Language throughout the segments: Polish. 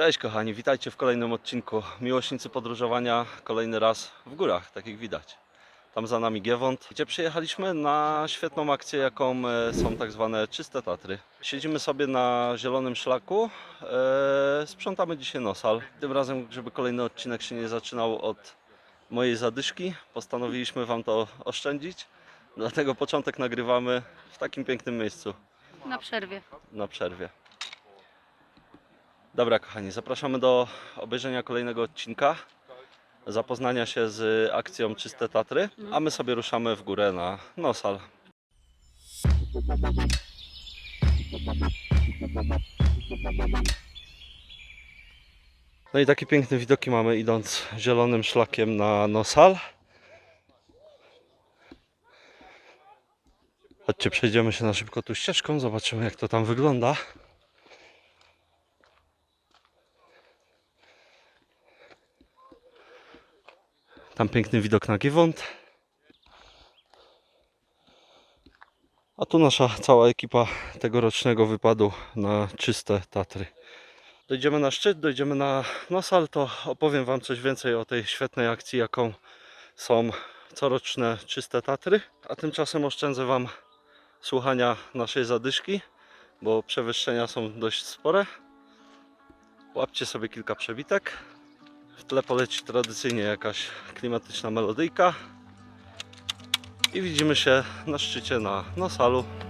Cześć kochani, witajcie w kolejnym odcinku. Miłośnicy podróżowania kolejny raz w górach, tak jak widać. Tam za nami Giewont, gdzie przyjechaliśmy na świetną akcję, jaką e, są tak zwane czyste Tatry. Siedzimy sobie na zielonym szlaku, e, sprzątamy dzisiaj nosal. Tym razem, żeby kolejny odcinek się nie zaczynał od mojej zadyszki, postanowiliśmy Wam to oszczędzić. Dlatego początek nagrywamy w takim pięknym miejscu Na przerwie. na przerwie. Dobra, kochani, zapraszamy do obejrzenia kolejnego odcinka, zapoznania się z akcją Czyste Tatry, a my sobie ruszamy w górę na Nosal. No i takie piękne widoki mamy idąc zielonym szlakiem na Nosal. Chodźcie, przejdziemy się na szybko tu ścieżką, zobaczymy jak to tam wygląda. Tam piękny widok na Giewont. A tu nasza cała ekipa tegorocznego wypadu na czyste Tatry. Dojdziemy na szczyt, dojdziemy na Nosal, opowiem Wam coś więcej o tej świetnej akcji, jaką są coroczne czyste Tatry. A tymczasem oszczędzę Wam słuchania naszej zadyszki, bo przewyższenia są dość spore. Łapcie sobie kilka przebitek. W tle poleci tradycyjnie jakaś klimatyczna melodyjka. I widzimy się na szczycie na Nosalu. No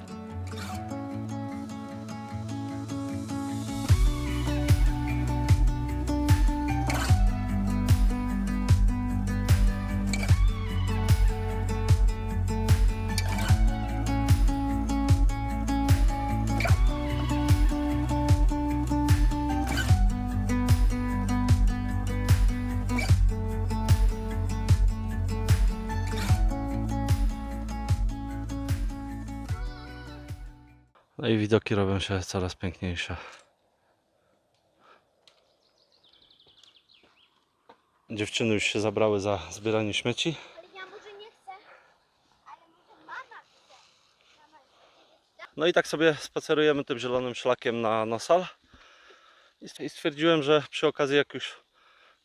i widoki robią się coraz piękniejsze. Dziewczyny już się zabrały za zbieranie śmieci. No i tak sobie spacerujemy tym zielonym szlakiem na Nosal. I stwierdziłem, że przy okazji jak już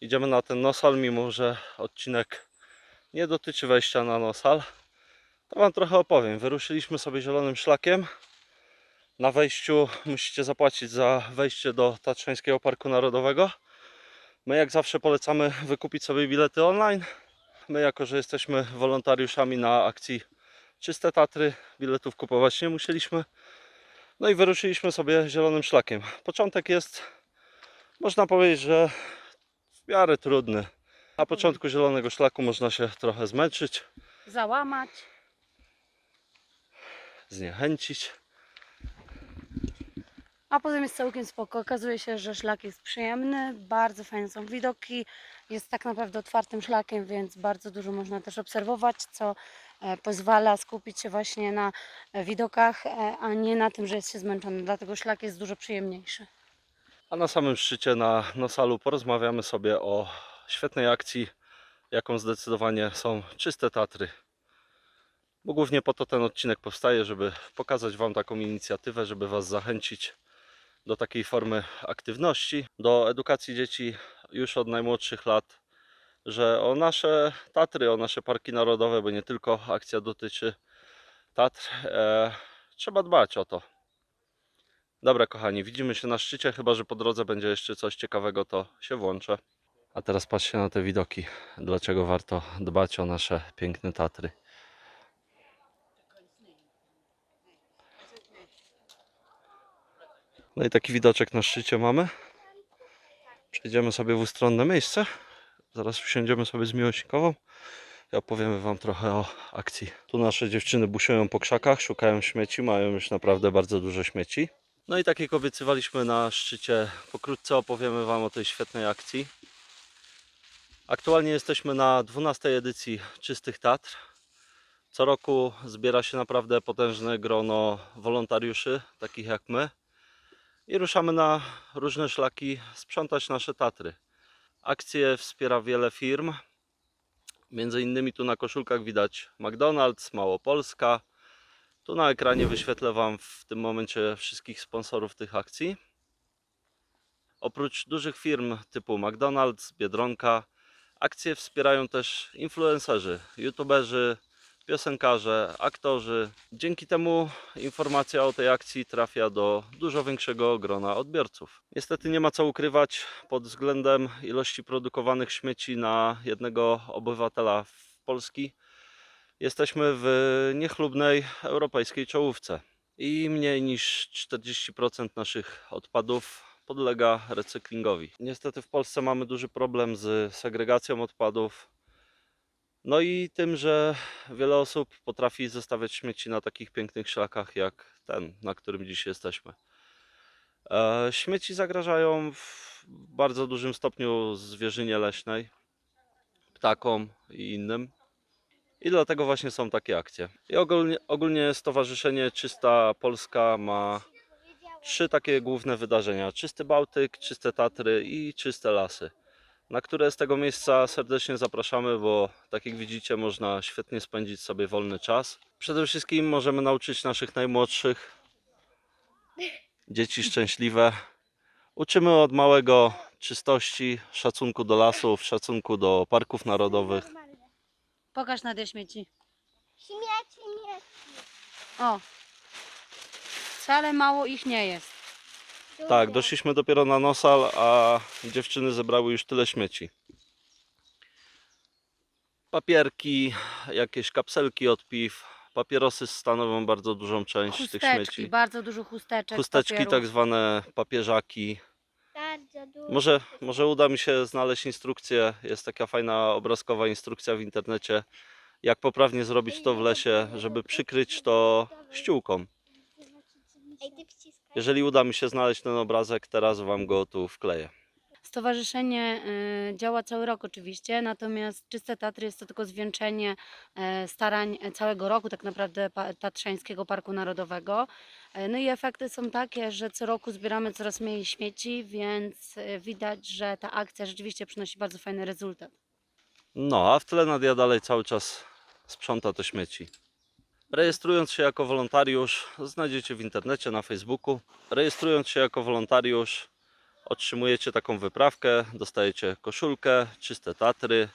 idziemy na ten Nosal, mimo że odcinek nie dotyczy wejścia na Nosal, to Wam trochę opowiem. Wyruszyliśmy sobie zielonym szlakiem. Na wejściu musicie zapłacić za wejście do Tatrzańskiego Parku Narodowego. My jak zawsze polecamy wykupić sobie bilety online. My jako, że jesteśmy wolontariuszami na akcji Czyste Tatry, biletów kupować nie musieliśmy. No i wyruszyliśmy sobie zielonym szlakiem. Początek jest, można powiedzieć, że w miarę trudny. Na początku zielonego szlaku można się trochę zmęczyć, Załamać. zniechęcić. A potem jest całkiem spoko. Okazuje się, że szlak jest przyjemny, bardzo fajne są widoki. Jest tak naprawdę otwartym szlakiem, więc bardzo dużo można też obserwować, co e, pozwala skupić się właśnie na e, widokach, e, a nie na tym, że jest się zmęczony. Dlatego szlak jest dużo przyjemniejszy. A na samym szczycie na Nosalu porozmawiamy sobie o świetnej akcji, jaką zdecydowanie są Czyste Tatry. Bo głównie po to ten odcinek powstaje, żeby pokazać Wam taką inicjatywę, żeby Was zachęcić do takiej formy aktywności, do edukacji dzieci już od najmłodszych lat, że o nasze Tatry, o nasze parki narodowe, bo nie tylko akcja dotyczy Tatr, e, trzeba dbać o to. Dobra, kochani, widzimy się na szczycie, chyba że po drodze będzie jeszcze coś ciekawego, to się włączę. A teraz patrzcie na te widoki. Dlaczego warto dbać o nasze piękne Tatry. No i taki widoczek na szczycie mamy. Przejdziemy sobie w ustronne miejsce. Zaraz usiądziemy sobie z miłośnikową i opowiemy Wam trochę o akcji. Tu nasze dziewczyny busiują po krzakach, szukają śmieci, mają już naprawdę bardzo dużo śmieci. No i tak jak obiecywaliśmy na szczycie, pokrótce opowiemy Wam o tej świetnej akcji. Aktualnie jesteśmy na 12 edycji Czystych Tatr. Co roku zbiera się naprawdę potężne grono wolontariuszy, takich jak my. I ruszamy na różne szlaki sprzątać nasze Tatry. Akcję wspiera wiele firm. Między innymi tu na koszulkach widać McDonald's, Małopolska, tu na ekranie wyświetlę Wam w tym momencie wszystkich sponsorów tych akcji. Oprócz dużych firm typu McDonald's, Biedronka, akcje wspierają też influencerzy, youtuberzy, piosenkarze, aktorzy. Dzięki temu informacja o tej akcji trafia do dużo większego grona odbiorców. Niestety nie ma co ukrywać pod względem ilości produkowanych śmieci na jednego obywatela w Polski. Jesteśmy w niechlubnej europejskiej czołówce i mniej niż 40% naszych odpadów podlega recyklingowi. Niestety w Polsce mamy duży problem z segregacją odpadów. No i tym, że wiele osób potrafi zostawiać śmieci na takich pięknych szlakach jak ten, na którym dziś jesteśmy. E, śmieci zagrażają w bardzo dużym stopniu zwierzynie leśnej, ptakom i innym. I dlatego właśnie są takie akcje. I ogólnie, ogólnie Stowarzyszenie Czysta Polska ma trzy takie główne wydarzenia: Czysty Bałtyk, Czyste Tatry i Czyste Lasy. Na które z tego miejsca serdecznie zapraszamy, bo tak jak widzicie, można świetnie spędzić sobie wolny czas. Przede wszystkim możemy nauczyć naszych najmłodszych, dzieci szczęśliwe. Uczymy od małego czystości, szacunku do lasów, szacunku do parków narodowych. Pokaż Nadia śmieci. Śmieci, śmieci. O. Wcale mało ich nie jest. Tak, doszliśmy dopiero na Nosal, a dziewczyny zebrały już tyle śmieci. Papierki, jakieś kapselki od piw, papierosy stanowią bardzo dużą część tych Chusteczki, śmieci. bardzo dużo chusteczek. Chusteczki, papierów. tak zwane papieżaki. Bardzo dużo. Może, może uda mi się znaleźć instrukcję. Jest taka fajna obrazkowa instrukcja w internecie, jak poprawnie zrobić to w lesie, żeby przykryć to ściółką. Jeżeli uda mi się znaleźć ten obrazek, teraz Wam go tu wkleję. Stowarzyszenie y, działa cały rok oczywiście, natomiast Czyste Tatry jest to tylko zwieńczenie e, starań całego roku tak naprawdę Tatrzańskiego Parku Narodowego. E, No i efekty są takie, że co roku zbieramy coraz mniej śmieci, więc e, widać, że ta akcja rzeczywiście przynosi bardzo fajny rezultat. No, a w tle Nadia dalej cały czas sprząta te śmieci. Rejestrując się jako wolontariusz, znajdziecie w internecie, na Facebooku. Rejestrując się jako wolontariusz, otrzymujecie taką wyprawkę, dostajecie koszulkę, czyste tatry,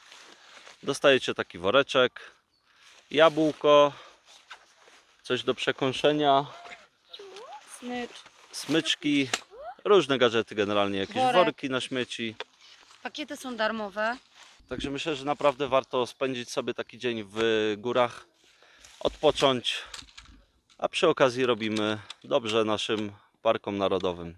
dostajecie taki woreczek, jabłko, coś do przekąszenia, Smycz. smyczki, różne gadżety generalnie, jakieś Worek. worki na śmieci. Pakiety są darmowe. Także myślę, że naprawdę warto spędzić sobie taki dzień w górach, odpocząć, a przy okazji robimy dobrze naszym parkom narodowym.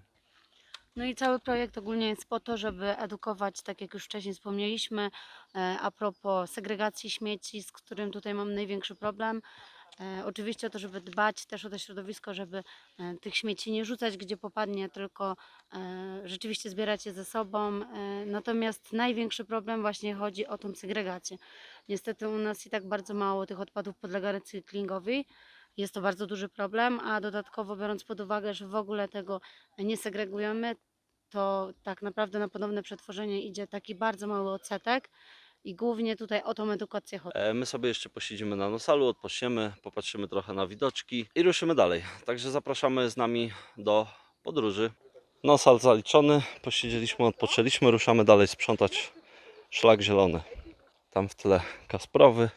No i cały projekt ogólnie jest po to, żeby edukować, tak jak już wcześniej wspomnieliśmy, e, a propos segregacji śmieci, z którym tutaj mam największy problem. E, Oczywiście o to, żeby dbać też o to środowisko, żeby e, tych śmieci nie rzucać gdzie popadnie, tylko e, rzeczywiście zbierać je ze sobą. Natomiast największy problem właśnie chodzi o tą segregację. Niestety u nas i tak bardzo mało tych odpadów podlega recyklingowi. Jest to bardzo duży problem, a dodatkowo biorąc pod uwagę, że w ogóle tego nie segregujemy, to tak naprawdę na ponowne przetworzenie idzie taki bardzo mały odsetek i głównie tutaj o tą edukację chodzi. E, My sobie jeszcze posiedzimy na Nosalu, odpoczniemy, popatrzymy trochę na widoczki i ruszymy dalej. Także zapraszamy z nami do podróży. Nosal zaliczony, posiedzieliśmy, odpoczęliśmy, ruszamy dalej sprzątać szlak zielony. Tam w tle Kasprowy.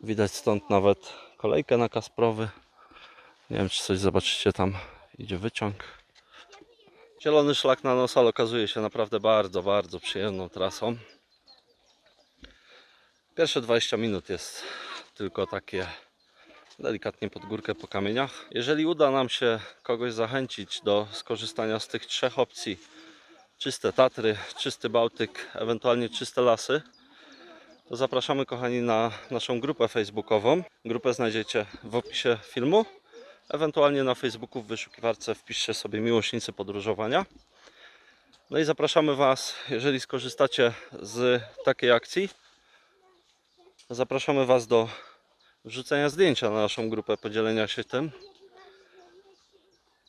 Widać stąd nawet kolejkę na Kasprowy. Nie wiem, czy coś zobaczycie, tam idzie wyciąg. Zielony szlak na Nosal okazuje się naprawdę bardzo, bardzo przyjemną trasą. Pierwsze 20 minut jest tylko takie delikatnie pod górkę po kamieniach. Jeżeli uda nam się kogoś zachęcić do skorzystania z tych trzech opcji, czyste Tatry, czysty Bałtyk, ewentualnie czyste lasy, to zapraszamy kochani na naszą grupę facebookową. Grupę znajdziecie w opisie filmu. Ewentualnie na Facebooku w wyszukiwarce wpiszcie sobie miłośnicy podróżowania. No i zapraszamy Was, jeżeli skorzystacie z takiej akcji, Zapraszamy Was do wrzucenia zdjęcia na naszą grupę, podzielenia się tym.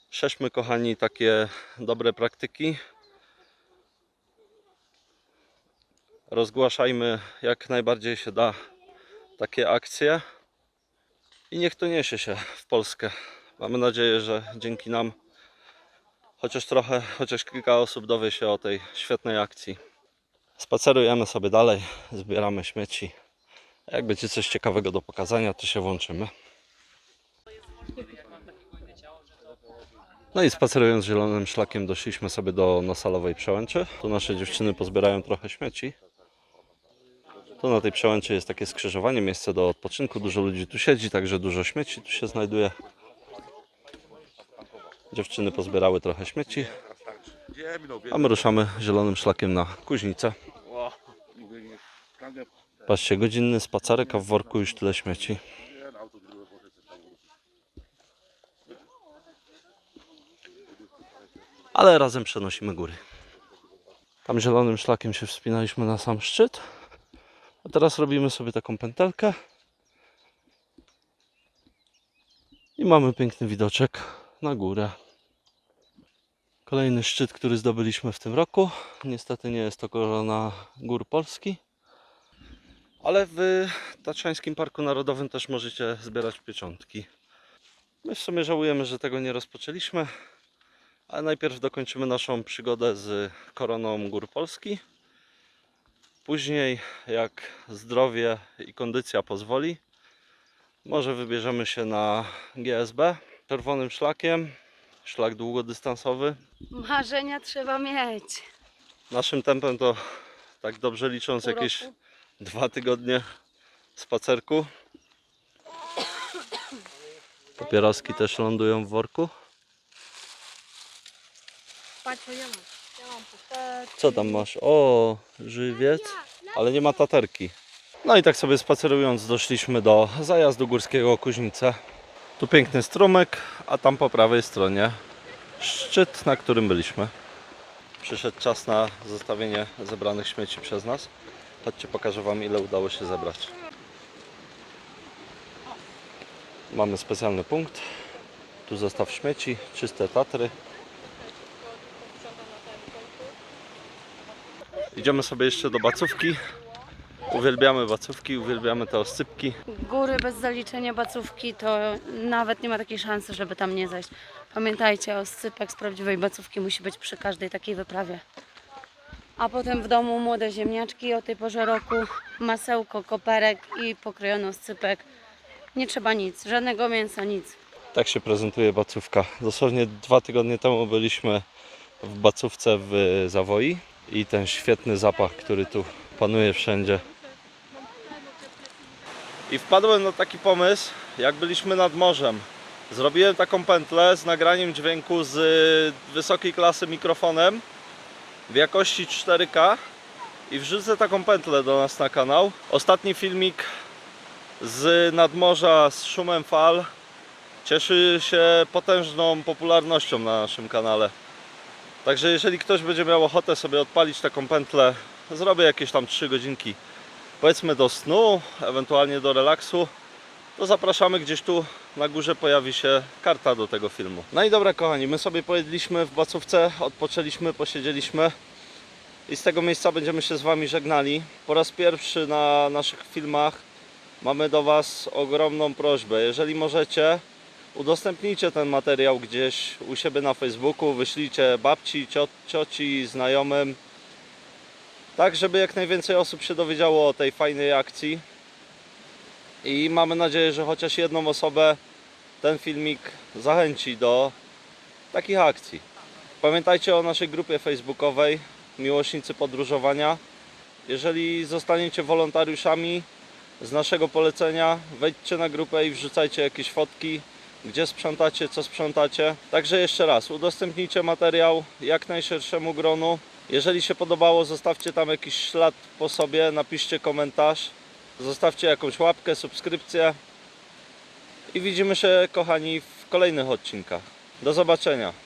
Szerzmy, kochani, takie dobre praktyki. Rozgłaszajmy jak najbardziej się da takie akcje. I niech to niesie się w Polskę. Mamy nadzieję, że dzięki nam chociaż trochę, chociaż kilka osób dowie się o tej świetnej akcji. Spacerujemy sobie dalej, zbieramy śmieci. Jak będzie coś ciekawego do pokazania, to się włączymy. No i spacerując zielonym szlakiem doszliśmy sobie do Nosalowej Przełęczy. Tu nasze dziewczyny pozbierają trochę śmieci. Tu na tej przełęczy jest takie skrzyżowanie, miejsce do odpoczynku. Dużo ludzi tu siedzi, także dużo śmieci tu się znajduje. Dziewczyny pozbierały trochę śmieci, a my ruszamy zielonym szlakiem na Kuźnicę. Patrzcie, godzinny spacerek, a w worku już tyle śmieci. Ale razem przenosimy góry. Tam zielonym szlakiem się wspinaliśmy na sam szczyt. A teraz robimy sobie taką pętelkę. I mamy piękny widoczek na górę. Kolejny szczyt, który zdobyliśmy w tym roku. Niestety nie jest to korona gór Polski. Ale w Tatrzańskim Parku Narodowym też możecie zbierać pieczątki. My w sumie żałujemy, że tego nie rozpoczęliśmy. Ale najpierw dokończymy naszą przygodę z koroną gór Polski. Później, jak zdrowie i kondycja pozwoli, może wybierzemy się na GSB czerwonym szlakiem, szlak długodystansowy. Marzenia trzeba mieć. Naszym tempem to, tak dobrze licząc, Pół jakieś roku. Dwa tygodnie spacerku. Papieroski też lądują w worku. Patrz, co ja mam. Ja mam puszeczki. Co tam masz? O, żywiec, ale nie ma taterki. No i tak sobie spacerując doszliśmy do zajazdu górskiego Kuźnice. Tu piękny strumyk, a tam po prawej stronie szczyt, na którym byliśmy. Przyszedł czas na zostawienie zebranych śmieci przez nas. Chodźcie, pokażę Wam ile udało się zebrać. Mamy specjalny punkt. Tu zostaw śmieci, czyste tatry. Idziemy sobie jeszcze do bacówki. Uwielbiamy bacówki, uwielbiamy te oscypki. Góry bez zaliczenia bacówki to nawet nie ma takiej szansy, żeby tam nie zejść. Pamiętajcie, oscypek z prawdziwej bacówki musi być przy każdej takiej wyprawie. A potem w domu młode ziemniaczki o tej porze roku, masełko, koperek i pokrojony oscypek. Nie trzeba nic, żadnego mięsa, nic. Tak się prezentuje bacówka. Dosłownie dwa tygodnie temu byliśmy w bacówce w Zawoi i ten świetny zapach, który tu panuje wszędzie. I wpadłem na taki pomysł, jak byliśmy nad morzem. Zrobiłem taką pętlę z nagraniem dźwięku z wysokiej klasy mikrofonem w jakości 4K i wrzucę taką pętlę do nas na kanał. Ostatni filmik z nadmorza z szumem fal cieszy się potężną popularnością na naszym kanale. Także jeżeli ktoś będzie miał ochotę sobie odpalić taką pętlę, zrobię jakieś tam 3 godzinki, powiedzmy do snu, ewentualnie do relaksu, to zapraszamy gdzieś tu na górze pojawi się karta do tego filmu. No i dobra kochani, my sobie pojedliśmy w Bacówce, odpoczęliśmy, posiedzieliśmy i z tego miejsca będziemy się z Wami żegnali. Po raz pierwszy na naszych filmach mamy do Was ogromną prośbę. Jeżeli możecie, udostępnijcie ten materiał gdzieś u siebie na Facebooku, wyślijcie babci, cio- cioci, znajomym, tak żeby jak najwięcej osób się dowiedziało o tej fajnej akcji. I mamy nadzieję, że chociaż jedną osobę ten filmik zachęci do takich akcji. Pamiętajcie o naszej grupie facebookowej Miłośnicy Podróżowania. Jeżeli zostaniecie wolontariuszami z naszego polecenia, wejdźcie na grupę i wrzucajcie jakieś fotki, gdzie sprzątacie, co sprzątacie. Także jeszcze raz, udostępnijcie materiał jak najszerszemu gronu. Jeżeli się podobało, zostawcie tam jakiś ślad po sobie, napiszcie komentarz, zostawcie jakąś łapkę, subskrypcję i widzimy się, kochani, w kolejnych odcinkach. Do zobaczenia.